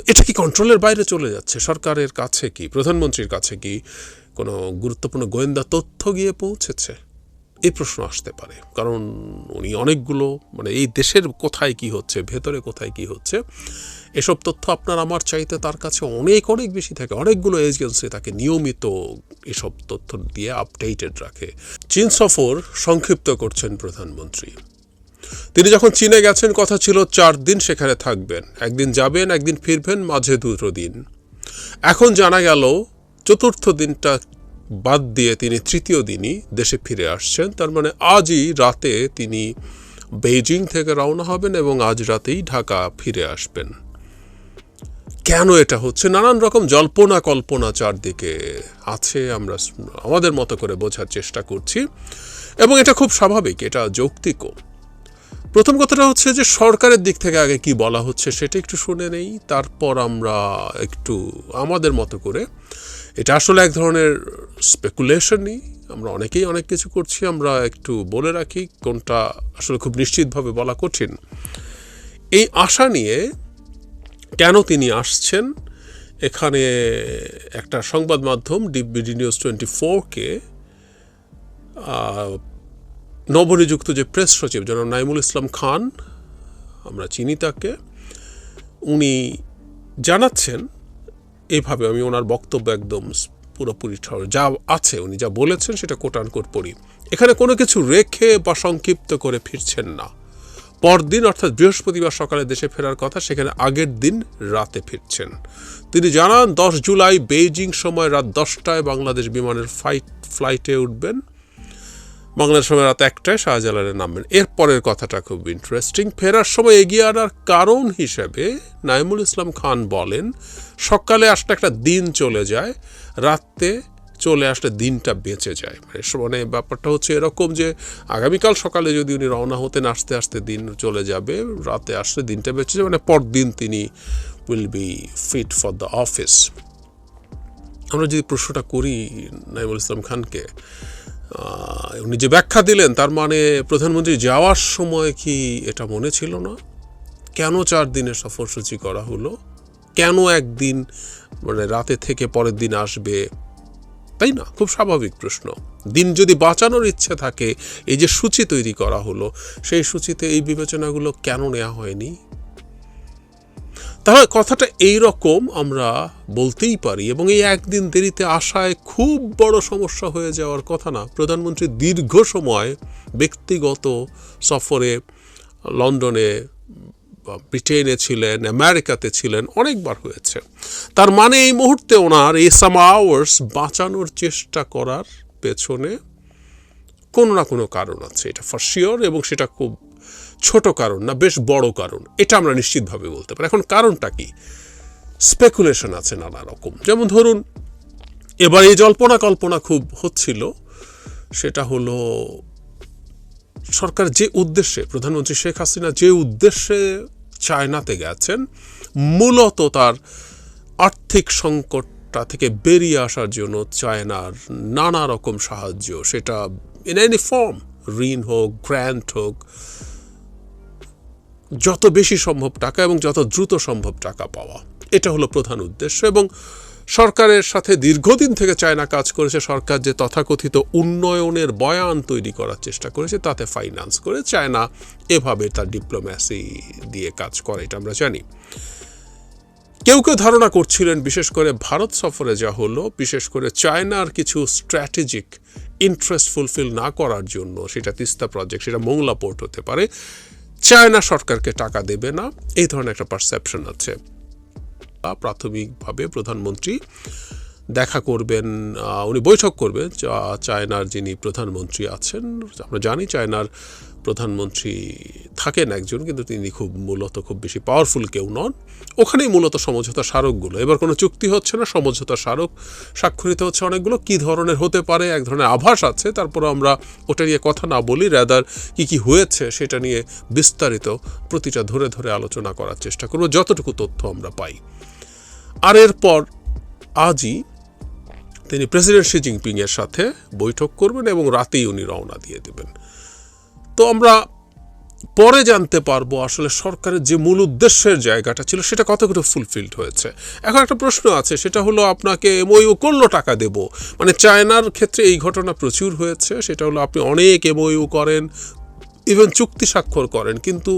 তো এটা কি কন্ট্রোলের বাইরে চলে যাচ্ছে? সরকারের কাছে কি, প্রধানমন্ত্রীর কাছে কি কোনো গুরুত্বপূর্ণ গোয়েন্দা তথ্য গিয়ে পৌঁছেছে? এই প্রশ্ন আসতে পারে। কারণ উনি অনেকগুলো মানে এই দেশের কোথায় কি হচ্ছে, ভেতরে কোথায় কি হচ্ছে, এসব তথ্য আপনার আমার চাইতে তার কাছে অনেক অনেক বেশি থাকে। অনেকগুলো এজেন্সি তাকে নিয়মিত এসব তথ্য দিয়ে আপডেটেড রাখে। চীন সফর সংক্ষিপ্ত করছেন প্রধানমন্ত্রী। তিনি যখন চীনে গেছেন, কথা ছিল চার দিন সেখানে থাকবেন। একদিন যাবেন, একদিন ফিরবেন, মাঝে দুটো দিন। এখন জানা গেল, চতুর্থ দিনটা বাদ দিয়ে তিনি তৃতীয় দিনই দেশে ফিরে আসছেন। তার মানে আজই রাতে তিনি বেইজিং থেকে রওনা হবেন এবং আজ রাতেই ঢাকা ফিরে আসবেন। কেন এটা হচ্ছে? নানান রকম জল্পনা কল্পনা চারদিকে আছে, আমরা আমাদের মতো করে বোঝার চেষ্টা করছি। এবং এটা খুব স্বাভাবিক, এটা যৌক্তিকও। প্রথম কথাটা হচ্ছে যে সরকারের দিক থেকে আগে কি বলা হচ্ছে সেটা একটু শুনে নেই। তারপর আমরা একটু আমাদের মতো করে, এটা আসলে এক ধরনের স্পেকুলেশনই আমরা অনেকেই অনেক কিছু করছি, আমরা একটু বলে রাখি কোনটা আসলে খুব নিশ্চিতভাবে বলা কঠিন। এই আশা নিয়ে কেন তিনি আসছেন? এখানে একটা সংবাদ মাধ্যম, ডিবিডি নিউজ টোয়েন্টি ফোরকে নবনিযুক্ত যে প্রেস সচিব যেন নাইমুল ইসলাম খান, আমরা চিনি তাকে, উনি জানাচ্ছেন, এভাবে আমি ওনার বক্তব্য একদম পুরোপুরি যা আছে, উনি যা বলেছেন সেটা কোটান কোট পড়ি এখানে কোনো কিছু রেখে বা সংক্ষিপ্ত করে ফিরছেন না। পরদিন, অর্থাৎ বৃহস্পতিবার সকালে দেশে ফেরার কথা, সেখানে আগের দিন রাতে ফিরছেন। তিনি জানান, দশ জুলাই বেইজিং সময় রাত দশটায় বাংলাদেশ বিমানের ফ্লাইট ফ্লাইটে উঠবেন। বাংলাদেশ সময় রাত একটায় শাহজালালে নামবেন এরপরের কথাটা খুব ইন্টারেস্টিং ফেরার সময় এগিয়ে আনার কারণ হিসেবে নাইমুল ইসলাম খান বলেন, সকালে আসলে একটা দিন চলে যায়, রাতে চলে আসলে দিনটা বেঁচে যায়। মানে মানে ব্যাপারটা হচ্ছে এরকম যে, আগামীকাল সকালে যদি উনি রওনা হতেন, আসতে আসতে দিন চলে যাবে, রাতে আসলে দিনটা বেঁচে যাবে মানে পরদিন তিনি will be fit for the office আমরা যদি প্রশ্নটা করি নাইমুল ইসলাম খানকে উনি যে ব্যাখ্যা দিলেন, তার মানে প্রধানমন্ত্রী যাওয়ার সময় কি এটা মনে ছিল না? কেন চার দিনের সফরসূচি করা হলো? কেন একদিন মানে রাতে থেকে পরের দিন আসবে? তাই না? খুব স্বাভাবিক প্রশ্ন। দিন যদি বাঁচানোর ইচ্ছে থাকে, এই যে সূচি তৈরি করা হলো, সেই সূচিতে এই বিবেচনাগুলো কেন নেওয়া হয়নি? তাহলে কথাটা এই রকম আমরা বলতেই পারি এবং এই একদিন দেরিতে আসায় খুব বড় সমস্যা হয়ে যাওয়ার কথা না। প্রধানমন্ত্রী দীর্ঘ সময় ব্যক্তিগত সফরে লন্ডনে ব্রিটেনে ছিলেন, আমেরিকাতে ছিলেন, অনেকবার হয়েছে। তার মানে এই মুহূর্তে ওনার এই সাম আওয়ার্স বাঁচানোর চেষ্টা করার পেছনে কোনো না কোনো কারণ আছে, এটা ফর শিওর এবং সেটা খুব ছোট কারণ না, বেশ বড় কারণ, এটা আমরা নিশ্চিতভাবে বলতে পারি। এখন কারণটা কি? স্পেকুলেশন আছে নানা রকম। যেমন ধরুন, এবার এই জল্পনা কল্পনা খুব হচ্ছিল, সেটা হলো, সরকার যে উদ্দেশ্যে, প্রধানমন্ত্রী শেখ হাসিনা যে উদ্দেশ্যে চায়নাতে গেছেন, মূলত তার আর্থিক সংকটটা থেকে বেরিয়ে আসার জন্য চায়নার নানা রকম সাহায্য, সেটা ইন এনি ফর্ম ঋণ হোক গ্র্যান্ট হোক যত বেশি সম্ভব টাকা এবং যত দ্রুত সম্ভব টাকা পাওয়া। এটা হলো প্রধান উদ্দেশ্য এবং সরকারের সাথে দীর্ঘদিন থেকে চায়না কাজ করেছে, সরকার যে তথাকথিত উন্নয়নের বয়ান তৈরি করার চেষ্টা করেছে, তাতে ফাইন্যান্স করে চায়না এভাবে তার ডিপ্লোম্যাসি দিয়ে কাজ করে, এটা আমরা জানি। কেউ কেউ ধারণা করছিলেন, বিশেষ করে ভারত সফরে যা হলো, বিশেষ করে চায়নার কিছু স্ট্র্যাটেজিক ইন্টারেস্ট ফুলফিল না করার জন্য, সেটা তিস্তা প্রজেক্ট সেটা মোংলা পোর্ট হতে পারে। চায়না সরকারকে টাকা দেবে না, এই ধরনের একটা পারসেপশন আছে। প্রাথমিকভাবে প্রধানমন্ত্রী দেখা করবেন উনি বৈঠক করবেন চায়নার যিনি প্রধানমন্ত্রী আছেন, আমরা জানি চায়নার প্রধানমন্ত্রী থাকেন একজন, কিন্তু তিনি খুব মূলত খুব বেশি পাওয়ারফুল কেউ নন। ওখানেই মূলত সমঝোতা স্মারকগুলো। এবার কোনো চুক্তি হচ্ছে না, সমঝোতা স্মারক স্বাক্ষরিত হচ্ছে অনেকগুলো। কি ধরনের হতে পারে, এক ধরনের আভাস আছে তারপর আমরা ওটা নিয়ে কথা না বলি র্যাদার কি কি হয়েছে সেটা নিয়ে বিস্তারিত প্রতিটা ধরে ধরে আলোচনা করার চেষ্টা করব। যতটুকু তথ্য আমরা পাই। আর এরপর আজই তিনি প্রেসিডেন্ট শি জিনপিং এর সাথে বৈঠক করবেন এবং রাতেই উনি রওনা দিয়ে দেবেন। তো আমরা পরে জানতে পারব আসলে সরকারের যে মূল উদ্দেশ্যের জায়গাটা ছিল, সেটা কতগুলো ফুলফিলড হয়েছে। এখন একটা প্রশ্ন আছে, সেটা হলো আপনাকে এমওইউ করল টাকা দেব? মানে চায়নার ক্ষেত্রে এই ঘটনা প্রচুর হয়েছে, সেটা হলো আপনি অনেক এমওইউ করেন ইভেন চুক্তি স্বাক্ষর করেন, কিন্তু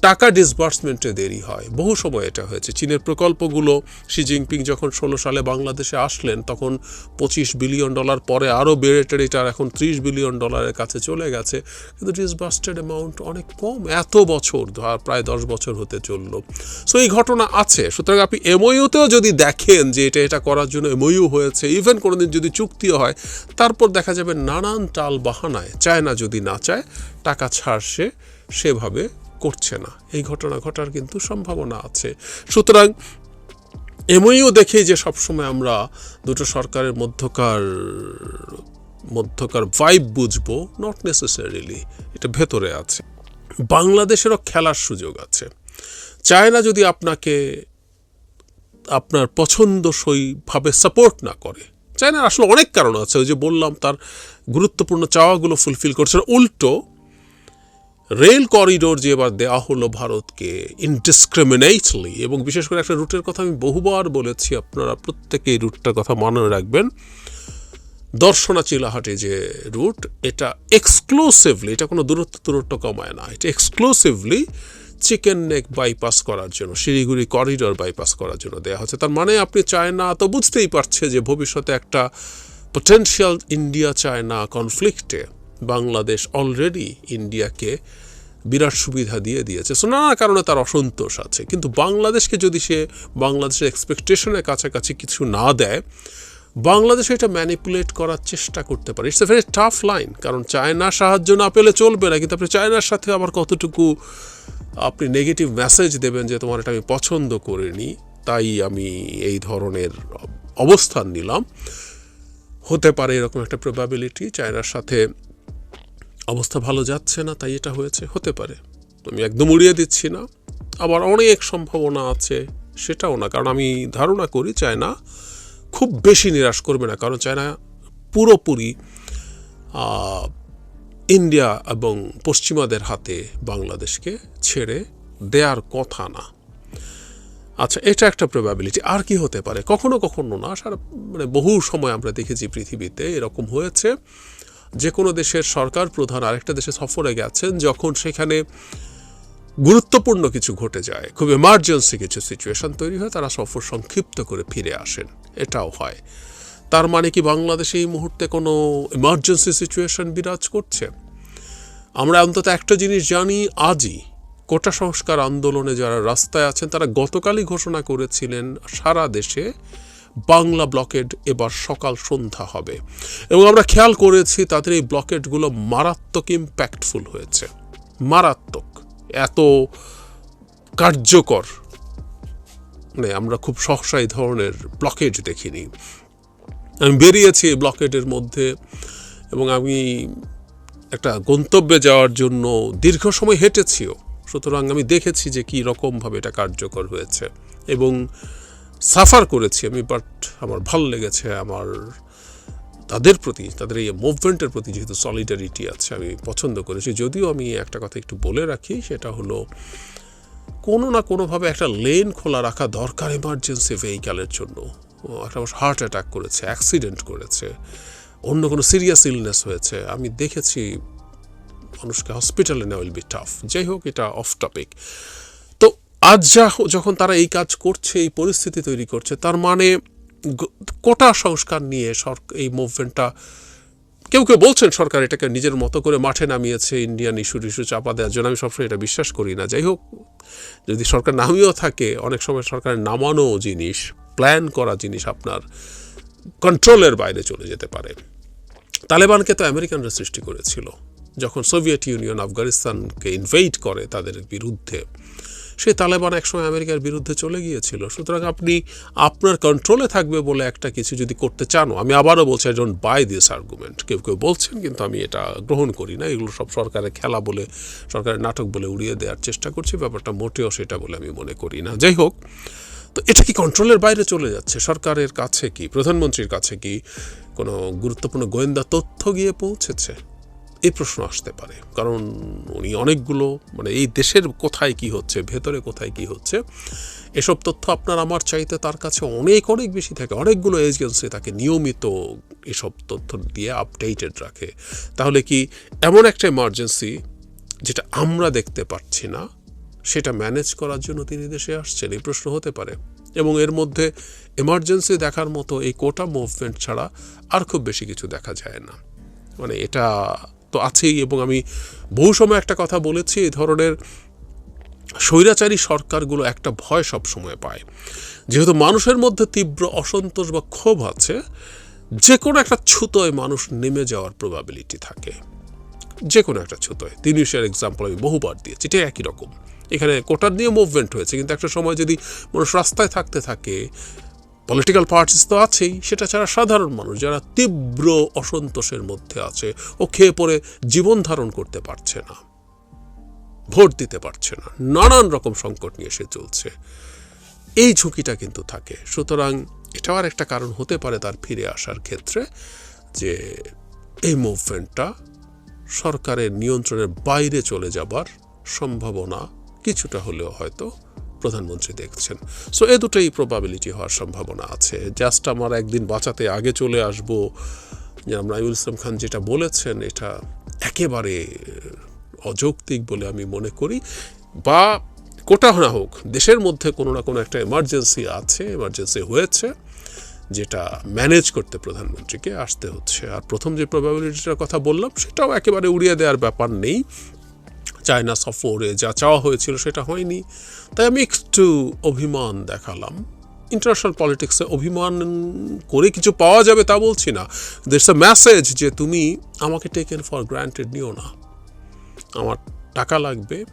টাকা ডিসবার্সমেন্টে দেরি হয়। বহু সময় এটা হয়েছে। চীনের প্রকল্পগুলো শি জিনপিং যখন ষোলো সালে বাংলাদেশে আসলেন, তখন পঁচিশ বিলিয়ন ডলার পরে আরও বেড়ে টেড়ে এটার এখন ত্রিশ বিলিয়ন ডলারের কাছে চলে গেছে। কিন্তু ডিসবার্সটেড অ্যামাউন্ট অনেক কম এত বছর ধর- প্রায় দশ বছর হতে চলল। সো এই ঘটনা আছে। সুতরাং আপনি এমওইউতেও যদি দেখেন যে এটা এটা করার জন্য এমওইউ হয়েছে ইভেন কোনোদিন যদি চুক্তিও হয়, তারপর দেখা যাবে নানান টাল বাহানায় চায় না যদি না চায়, টাকা ছাড়ছে, সেভাবে করছে না। এই ঘটনা ঘটার কিন্তু সম্ভাবনা আছে। সুতরাং এমইও দেখেই যে সবসময় আমরা দুটো সরকারের মধ্যকার মধ্যকার ভাইব বুঝব নট নেসেসারিলি এটা ভেতরে আছে। বাংলাদেশেরও খেলার সুযোগ আছে। চায়না যদি আপনাকে, আপনার পছন্দসইভাবে সাপোর্ট না করে, চায়নার আসলে অনেক কারণ আছে, ওই যে বললাম তার গুরুত্বপূর্ণ চাওয়াগুলো ফুলফিল করছে। উল্টো রেল করিডোর যে এবার দেওয়া হলো ভারতকে ইনডিসক্রিমিনেটলি এবং বিশেষ করে একটা রুটের কথা আমি বহুবার বলেছি, আপনারা প্রত্যেকে এই রুটটার কথা মনে রাখবেন। দর্শনা চিলাহাটে যে রুট, এটা এক্সক্লুসিভলি এটা কোনো দূরত্ব দূরত্ব কমায় না, এটা এক্সক্লুসিভলি চিকেন নেক বাইপাস করার জন্য, শিলিগুড়ি করিডোর বাইপাস করার জন্য দেওয়া হচ্ছে। তার মানে আপনি চায়না তো বুঝতেই পারছে যে ভবিষ্যতে একটা পটেনশিয়াল ইন্ডিয়া চায়না কনফ্লিক্টে বাংলাদেশ অলরেডি ইন্ডিয়াকে বিরাট সুবিধা দিয়ে দিয়েছে। সো নানা কারণে তার অসন্তোষ আছে। কিন্তু বাংলাদেশকে যদি সে বাংলাদেশের এক্সপেকটেশনের কাছাকাছি কিছু না দেয় বাংলাদেশ এটা ম্যানিপুলেট করার চেষ্টা করতে পারে। It's a very tough line কারণ চায়নার সাহায্য না পেলে চলবে না। কিন্তু আপনি চায়নার সাথে আবার কতটুকু আপনি নেগেটিভ মেসেজ দেবেন যে, তোমার এটা আমি পছন্দ করিনি, তাই আমি এই ধরনের অবস্থান নিলাম। হতে পারে এরকম একটা প্রবাবিলিটি চায়নার সাথে অবস্থা ভালো যাচ্ছে না, তাই এটা হয়েছে, হতে পারে। আমি একদম উড়িয়ে দিচ্ছি না। আবার অনেক সম্ভাবনা আছে, সেটাও না। কারণ আমি ধারণা করি চায়না খুব বেশি নিরাশ করবে না। কারণ চায়না পুরোপুরি ইন্ডিয়া এবং পশ্চিমাদের হাতে বাংলাদেশকে ছেড়ে দেওয়ার কথা না। আচ্ছা এটা একটা প্রবাবিলিটি আর কি হতে পারে? কখনো কখনো না, সারা মানে বহু সময় আমরা দেখেছি পৃথিবীতে এরকম হয়েছে। যে কোনো দেশের সরকার প্রধান আরেকটা দেশে সফরে গেছেন, যখন সেখানে গুরুত্বপূর্ণ কিছু ঘটে যায়। খুব এমার্জেন্সি কিছু সিচুয়েশন তৈরি হয়, তারা সফর সংক্ষিপ্ত করে ফিরে আসেন। এটাও হয়। তার মানে কি বাংলাদেশে এই মুহূর্তে কোনো এমার্জেন্সি সিচুয়েশন বিরাজ করছে? আমরা অন্তত একটা জিনিস জানি, আজই কোটা সংস্কার আন্দোলনে যারা রাস্তায় আছেন, তারা গতকালই ঘোষণা করেছিলেন, সারা দেশে বাংলা ব্লকেড এবার সকাল সন্ধ্যা হবে। এবং আমরা খেয়াল করেছি তাদের এই ব্লকেটগুলো মারাত্মক ইম্প্যাক্টফুল হয়েছে। মারাত্মক। এত কার্যকর। মানে আমরা খুব সহসা এই ধরনের ব্লকেজ দেখিনি। আমি বেরিয়েছি এই ব্লকেটের মধ্যে এবং আমি একটা গন্তব্যে যাওয়ার জন্য দীর্ঘ সময় হেঁটেছিও। সুতরাং আমি দেখেছি যে কী রকমভাবে এটা কার্যকর হয়েছে। এবং সাফার করেছি আমি বাট আমার ভালো লেগেছে, আমার তাদের প্রতি, তাদের এই মুভমেন্টের প্রতি যেহেতু সলিডারিটি আছে, আমি পছন্দ করেছি। যদিও আমি একটা কথা একটু বলে রাখি, সেটা হলো কোনো না কোনোভাবে একটা লেন খোলা রাখা দরকার এমার্জেন্সি ভেহিক্যালের জন্য। একটা মানুষ হার্ট অ্যাটাক করেছে অ্যাক্সিডেন্ট করেছে, অন্য কোনো সিরিয়াস ইলনেস হয়েছে। আমি দেখেছি মানুষকে হসপিটালে নেওয়া উইল বি টাফ যাই হোক, এটা অফ টপিক আজ যা যখন তারা এই কাজ করছে, এই পরিস্থিতি তৈরি করছে, তার মানে কোটা সংস্কার নিয়ে সরকার এই মুভমেন্টটা কেউ কেউ বলছেন সরকার এটাকে নিজের মতো করে মাঠে নামিয়েছে ইন্ডিয়ান ইস্যু ইস্যু চাপা দেওয়ার জন্য। আমি সবসময় এটা বিশ্বাস করি না। যাই হোক, যদি সরকার নামিয়েও থাকে, অনেক সময় সরকারের নামানো জিনিস প্ল্যান করা জিনিস আপনার কন্ট্রোলের বাইরে চলে যেতে পারে। তালেবানকে তো আমেরিকানরা সৃষ্টি করেছিল। যখন সোভিয়েত ইউনিয়ন আফগানিস্তানকে ইনভেইট করে তাদের বিরুদ্ধে। সেই তালেবান একসময় আমেরিকার বিরুদ্ধে চলে গিয়েছিল। সুতরাং আপনি আপনার কন্ট্রোলে থাকবে বলে একটা কিছু যদি করতে চানও, আমি আবারও বলছি I don't buy this argument কেউ কেউ বলছেন, কিন্তু আমি এটা গ্রহণ করি না। এগুলো সব সরকারের খেলা বলে, সরকারের নাটক বলে উড়িয়ে দেওয়ার চেষ্টা করছি, ব্যাপারটা মোটেও সেটা বলে আমি মনে করি না। যাই হোক, তো এটা কি কন্ট্রোলের বাইরে চলে যাচ্ছে? সরকারের কাছে কি, প্রধানমন্ত্রীর কাছে কি কোনো গুরুত্বপূর্ণ গোয়েন্দা তথ্য গিয়ে পৌঁছেছে? এই প্রশ্ন আসতে পারে। কারণ উনি অনেকগুলো মানে এই দেশের কোথায় কি হচ্ছে, ভেতরে কোথায় কি হচ্ছে, এসব তথ্য আপনার আমার চাইতে তার কাছে অনেক অনেক বেশি থাকে। অনেকগুলো এজেন্সি তাকে নিয়মিত এসব তথ্য দিয়ে আপডেটেড রাখে। তাহলে কি এমন একটা এমার্জেন্সি যেটা আমরা দেখতে পাচ্ছি না, সেটা ম্যানেজ করার জন্য তিনি দেশে আসছেন? এই প্রশ্ন হতে পারে। এবং এর মধ্যে এমার্জেন্সি দেখার মতো এই কোটা মুভমেন্ট ছাড়া আর খুব বেশি কিছু দেখা যায় না। মানে এটা তো আছেই এবং আমি বহু সময় একটা কথা বলেছি, এই ধরনের স্বৈরাচারী সরকারগুলো একটা ভয় সব সময় পায়। যেহেতু মানুষের মধ্যে তীব্র অসন্তোষ বা ক্ষোভ আছে যে কোনো একটা ছুতোয় মানুষ নেমে যাওয়ার প্রবাবিলিটি থাকে। যে কোনো একটা ছুতোয়। তিরিশের এক্সাম্পল আমি বহুবার দিয়েছি এটা একই রকম। এখানে কোটার নিয়ে মুভমেন্ট হয়েছে, কিন্তু একটা সময় যদি মানুষ রাস্তায় থাকতে থাকে পলিটিক্যাল পার্টিস তো আছেই, সেটা ছাড়া সাধারণ মানুষ যারা তীব্র অসন্তোষের মধ্যে আছে ও খেয়ে পরে জীবন ধারণ করতে পারছে না, ভোট দিতে পারছে না, নানান রকম সংকট নিয়ে সে চলছে। এই ঝুঁকিটা কিন্তু থাকে। সুতরাং এটাও আর একটা কারণ হতে পারে তার ফিরে আসার ক্ষেত্রে যে এই মুভমেন্টটা সরকারের নিয়ন্ত্রণের বাইরে চলে যাবার সম্ভাবনা কিছুটা হলেও হয়তো প্রধানমন্ত্রী দেখছেন। সো এ দুটোই প্রবাবিলিটি হওয়ার সম্ভাবনা আছে। জাস্ট আমার একদিন বাঁচাতে আগে চলে আসব। নাইমুল ইসলাম খান যেটা বলেছেন, এটা একেবারে অযৌক্তিক বলে আমি মনে করি। বা কোটা না হোক, দেশের মধ্যে কোনো না কোনো একটা এমার্জেন্সি আছে এমার্জেন্সি হয়েছে, যেটা ম্যানেজ করতে প্রধানমন্ত্রীকে আসতে হচ্ছে। আর প্রথম যে প্রবাবিলিটিটার কথা বললাম, সেটাও একেবারে উড়িয়ে দেওয়ার ব্যাপার নেই। চায়না সফরে যা চাওয়া হয়েছিল সেটা হয়নি। তাই আমি একটু অভিমান দেখালাম। ইন্টারন্যাশনাল পলিটিক্সে অভিমান করে কিছু পাওয়া যাবে তা বলছি না। দেশ এ মেসেজ যে তুমি আমাকে টেকেন ফর গ্রান্টেড নিও না। আমার টাকা লাগবে,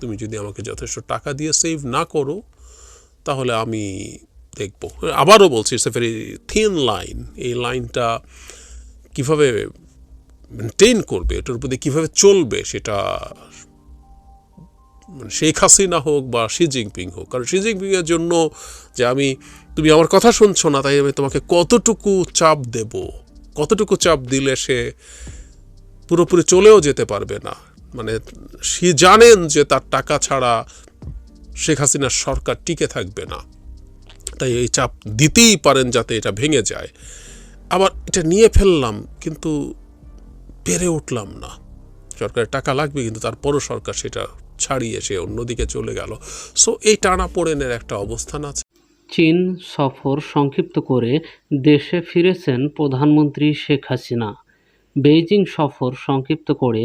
তুমি যদি আমাকে যথেষ্ট টাকা দিয়ে সেভ না করো, তাহলে আমি দেখব। আবারও বলছি it's a very thin line এই লাইনটা কীভাবে মেনটেন করবে, এটার উপর দিয়ে কীভাবে চলবে, সেটা শেখ হাসিনা হোক বা শি জিনপিং হোক। কারণ শি জিনপিংয়ের জন্য যে আমি, তুমি আমার কথা শুনছো না, তাই আমি তোমাকে কতটুকু চাপ দেব? কতটুকু চাপ দিলে সে পুরোপুরি চলেও যেতে পারবে না? মানে সে জানেন যে তার টাকা ছাড়া শেখ হাসিনার সরকার টিকে থাকবে না। তাই এই চাপ দিতেই পারেন যাতে এটা ভেঙে যায়। আবার এটা নিয়ে ফেললাম, কিন্তু পেরে উঠলাম না। সরকারের টাকা লাগবে, কিন্তু তারপরও সরকার সেটা ছাড়িয়ে সে অন্যদিকে চলে গেল। সো এই টানা পোড়েনের একটা অবস্থান আছে। চীন সফর সংক্ষিপ্ত করে দেশে ফিরেছেন প্রধানমন্ত্রী শেখ হাসিনা। বেইজিং সফর সংক্ষিপ্ত করে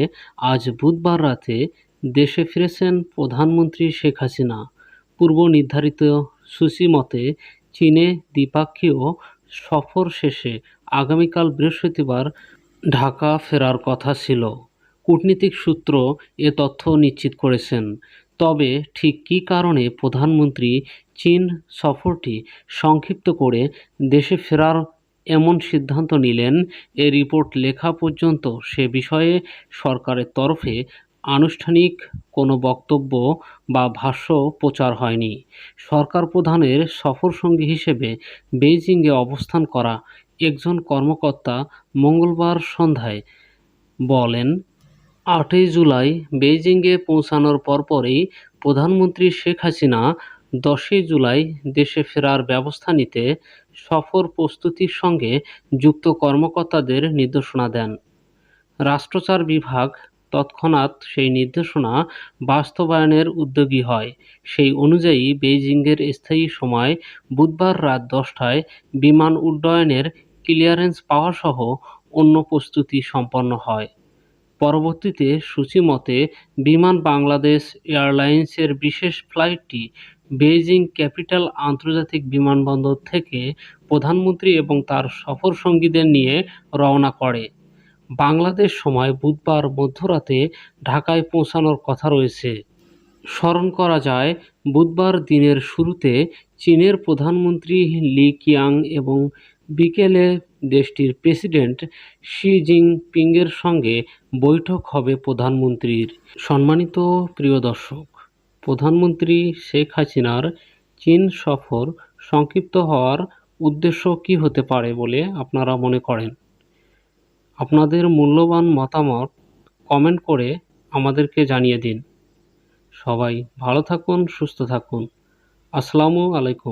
আজ বুধবার রাতে দেশে ফিরেছেন প্রধানমন্ত্রী শেখ হাসিনা। পূর্ব নির্ধারিত সূচি মতে, চীনে দ্বিপাক্ষীয় সফর শেষে আগামীকাল বৃহস্পতিবার ঢাকা ফেরার কথা ছিল। কূটনীতিক সূত্র এ তথ্য নিশ্চিত করেছেন। তবে ঠিক কী কারণে প্রধানমন্ত্রী চীন সফরটি সংক্ষিপ্ত করে দেশে ফেরার এমন সিদ্ধান্ত নিলেন, এ রিপোর্ট লেখা পর্যন্ত সে বিষয়ে সরকারের তরফে আনুষ্ঠানিক কোনো বক্তব্য বা ভাষ্য প্রচার হয়নি। সরকার প্রধানের সফরসঙ্গী হিসেবে বেইজিংয়ে অবস্থান করা একজন কর্মকর্তা মঙ্গলবার সন্ধ্যায় বলেন আটই জুলাই বেইজিংয়ে পৌঁছানোর পরপরই প্রধানমন্ত্রী শেখ হাসিনা দশই জুলাই দেশে ফেরার ব্যবস্থা নিতে সফর প্রস্তুতির সঙ্গে যুক্ত কর্মকর্তাদের নির্দেশনা দেন। রাষ্ট্রচার বিভাগ তৎক্ষণাৎ সেই নির্দেশনা বাস্তবায়নের উদ্যোগী হয়। সেই অনুযায়ী বেইজিংয়ের স্থায়ী সময় বুধবার রাত দশটায় বিমান উড্ডয়নের ক্লিয়ারেন্স পাওয়াসহ অন্য প্রস্তুতি সম্পন্ন হয়। পরবর্তীতে সূচিমতে বিমান বাংলাদেশ এয়ারলাইন্সের বিশেষ ফ্লাইটটি বেইজিং ক্যাপিটাল আন্তর্জাতিক বিমানবন্দর থেকে প্রধানমন্ত্রী এবং তার সফরসঙ্গীদের নিয়ে রওনা করে। বাংলাদেশ সময় বুধবার মধ্যরাতে ঢাকায় পৌঁছানোর কথা রয়েছে। স্মরণ করা যায়, বুধবার দিনের শুরুতে চীনের প্রধানমন্ত্রী লি কিয়াং এবং বিকেলে দেশটির প্রেসিডেন্ট শি জিনপিংয়ের সঙ্গে বৈঠক হবে প্রধানমন্ত্রীর। সম্মানিত প্রিয় দর্শক, প্রধানমন্ত্রী শেখ হাসিনার চীন সফর সংক্ষিপ্ত হওয়ার উদ্দেশ্য কী হতে পারে বলে আপনারা মনে করেন? আপনাদের মূল্যবান মতামত কমেন্ট করে আমাদেরকে জানিয়ে দিন। সবাই ভালো থাকুন, সুস্থ থাকুন। আসসালামু আলাইকুম।